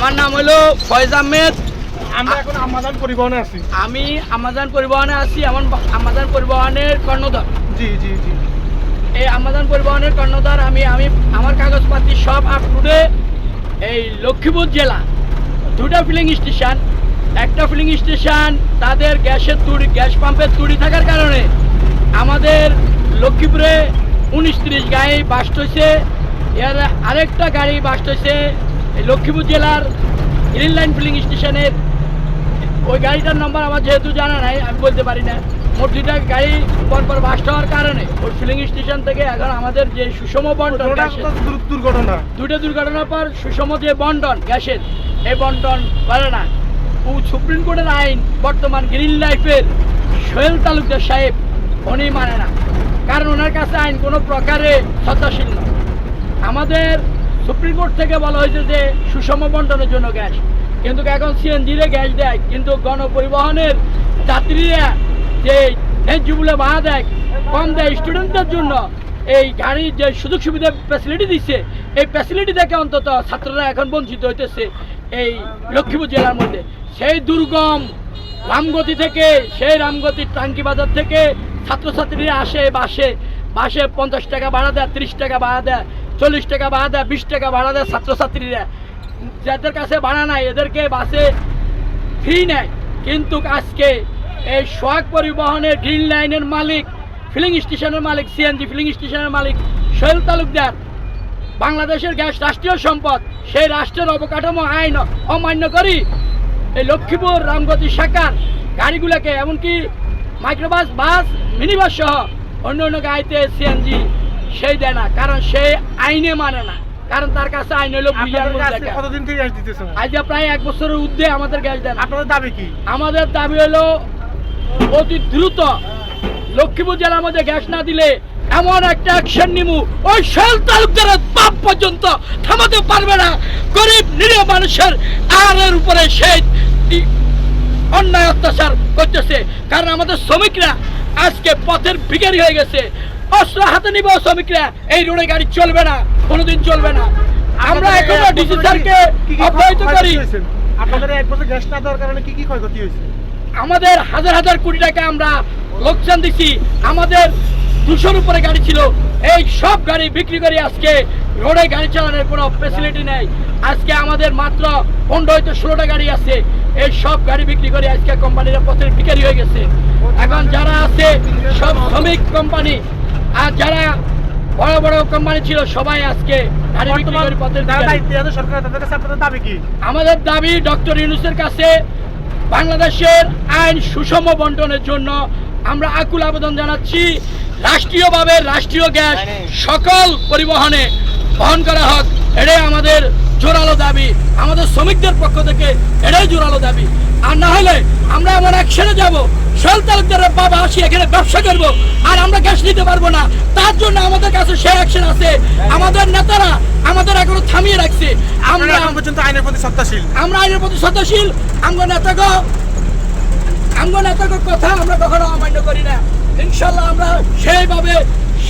আমার নাম হলো ফয়েজ আহমেদ। আমরা এখন আমাজন পরিবহনে আছি। আমি আমাজন পরিবহনে আছি এমন আমাজন পরিবহনের কর্ণধার। জি জি জি। এই আমাজন পরিবহনের কর্ণধার আমি আমি আমার কাগজপাতি সব আপ টু এই লক্ষ্মীপুর জেলা দুটা ফিলিং স্টেশন একটা ফিলিং স্টেশন তাদের গ্যাসের তুড়ি গ্যাস পাম্পের তুড়ি থাকার কারণে আমাদের লক্ষ্মীপুরে উনিশ তিরিশ গাড়ি বাস্ট হয়েছে এর আরেকটা গাড়ি বাস্ট হয়েছে এই লক্ষ্মীপুর জেলার গ্রিন লাইন ফিলিং স্টেশনের ওই গাড়িটার নাম্বার আমার যেহেতু জানা নাই আমি বলতে পারি না। মোট গাড়ি পরপর বাস্ট হওয়ার কারণে ওই ফিলিং স্টেশন থেকে এখন আমাদের যে সুষম বন্টন দুর্ঘটনা। দুটো দুর্ঘটনার পর সুষম যে বন্টন গ্যাসের এই বন্টন করে না। ও সুপ্রিম কোর্টের আইন বর্তমান গ্রিন লাইফের সোহেল তালুকদার সাহেব উনি মানে না। কারণ ওনার কাছে আইন কোনো প্রকারে শ্রদ্ধাশীল নয় আমাদের সুপ্রিম কোর্ট থেকে বলা হয়েছে যে সুষম বন্টনের জন্য গ্যাস। কিন্তু এখন সিএনজিরে গ্যাস দেয়। কিন্তু গণপরিবহনের যাত্রীরা যে মূল্যে ভাড়া দেয়, কম দেয় স্টুডেন্টদের জন্য, এই গাড়ির যে সুযোগ সুবিধা ফ্যাসিলিটি দিচ্ছে এই ফ্যাসিলিটি থেকে অন্তত ছাত্ররা এখন বঞ্চিত হইতেছে এই লক্ষ্মীপুর জেলার মধ্যে। সেই দুর্গম রামগতি থেকে, সেই রামগতির টাঙ্কি বাজার থেকে ছাত্রছাত্রীরা আসে, বাসে বাসে পঞ্চাশ টাকা ভাড়া দেয়, তিরিশ টাকা ভাড়া দেয়। চল্লিশ টাকা ভাড়া দেয় বিশ টাকা ভাড়া দেয় ছাত্রছাত্রীরা। যাদের কাছে ভাড়া নাই, এদেরকে বাসে ফ্রি নেয়। কিন্তু আজকে এই সোহাগ পরিবহনের গ্রিন লাইনের মালিক ফিলিং স্টেশনের মালিক সিএনজি ফিলিং স্টেশনের মালিক সোহেল তালুকদার, বাংলাদেশের গ্যাস রাষ্ট্রীয় সম্পদ, সেই রাষ্ট্রের অবকাঠামো, আইন অমান্য করি। এই লক্ষ্মীপুর রামগতি শাখার গাড়িগুলোকে, এমনকি মাইক্রোবাস বাস মিনি বাস সহ অন্য অন্য গাড়িতে সিএনজি সেই দেয় না কারণ সে আইনে মানে না। কারণ তার কাছে আইন হলো কতদিন থেকে গ্যাস দিতেছেন? আজ প্রায় এক বছরের ঊর্ধ্বে আমাদের গ্যাস দেন। আপনাদের দাবি কি? আমাদের দাবি হলো অতি দ্রুত লক্ষ্মীপুর জেলার মধ্যে গ্যাস না দিলে এমন একটা অ্যাকশন নিমু। ওই শৈল তালুকদারের পাপ পর্যন্ত থামাতে পারবে না। গরিব নিরীহ মানুষের আয়ের উপরে সেই ই- অন্যায় অত্যাচার করতেছে। কারণ আমাদের শ্রমিকরা আজকে পথের ভিখারি হয়ে গেছে। অস্ত্র হাতে নিব শ্রমিকরা। এই রোডে গাড়ি চলবে না কোনোদিন চলবে না। আমরা এখনও ডিসি স্যারকে অব্যাহত করি। আপনাদের এক বছর গ্যাস না দেওয়ার কারণে কি কি ক্ষয়ক্ষতি হয়েছে? আমাদের হাজার হাজার কোটি টাকা আমরা লোকসান দিছি। আমাদের দুশোর উপরে গাড়ি ছিল। এই সব গাড়ি বিক্রি করে আজকে রোডে গাড়ি চালানোর কোনো ফেসিলিটি নেই। আজকে আমাদের মাত্র পনেরো হয়তো ষোলোটা গাড়ি আছে। এই সব গাড়ি বিক্রি করে আজকে কোম্পানিরা পথের বিক্রি হয়ে গেছে। এখন যারা আছে সব শ্রমিক কোম্পানি আর যারা বড় বড় কোম্পানি ছিল সবাই আজকে আমাদের দাবি ডক্টর ইউনুসের কাছে বাংলাদেশের আইন সুষম বন্টনের জন্য আমরা আকুল আবেদন জানাচ্ছি। রাষ্ট্রীয়ভাবে রাষ্ট্রীয় গ্যাস সকল পরিবহনে বহন করা হোক এটাই আমাদের জোরালো দাবি। আমাদের শ্রমিকদের পক্ষ থেকে এটাই জোরালো দাবি। আর না হলে আমরা এমন অ্যাকশনে যাব তালুকদারের বাবা আসি এখানে ব্যবসা করব আর আমরা গ্যাস নিতে পারব না। তার জন্য আমাদের কাছে সে অ্যাকশন আছে। আমাদের নেতারা আমাদের এখনও থামিয়ে রাখছে। আমরা আমরা এখন পর্যন্ত আইনের প্রতি সত্তাশীল। আমরা আইনের প্রতি শ্রদ্ধাশীল আমগো নেতাগ আমগো নেতাগ কথা আমরা কখনো অমান্য করি না। ইনশাল্লাহ আমরা সেইভাবে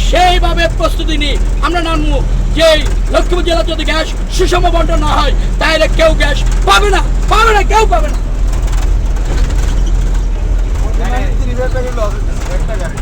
সেইভাবে প্রস্তুতি নিই। আমরা নামবো যে লক্ষ্মীপুর জেলার যদি গ্যাস সুষম বন্টন না হয় তাহলে কেউ গ্যাস পাবে না। পাবে না কেউ পাবে না। একটা গাড়ি।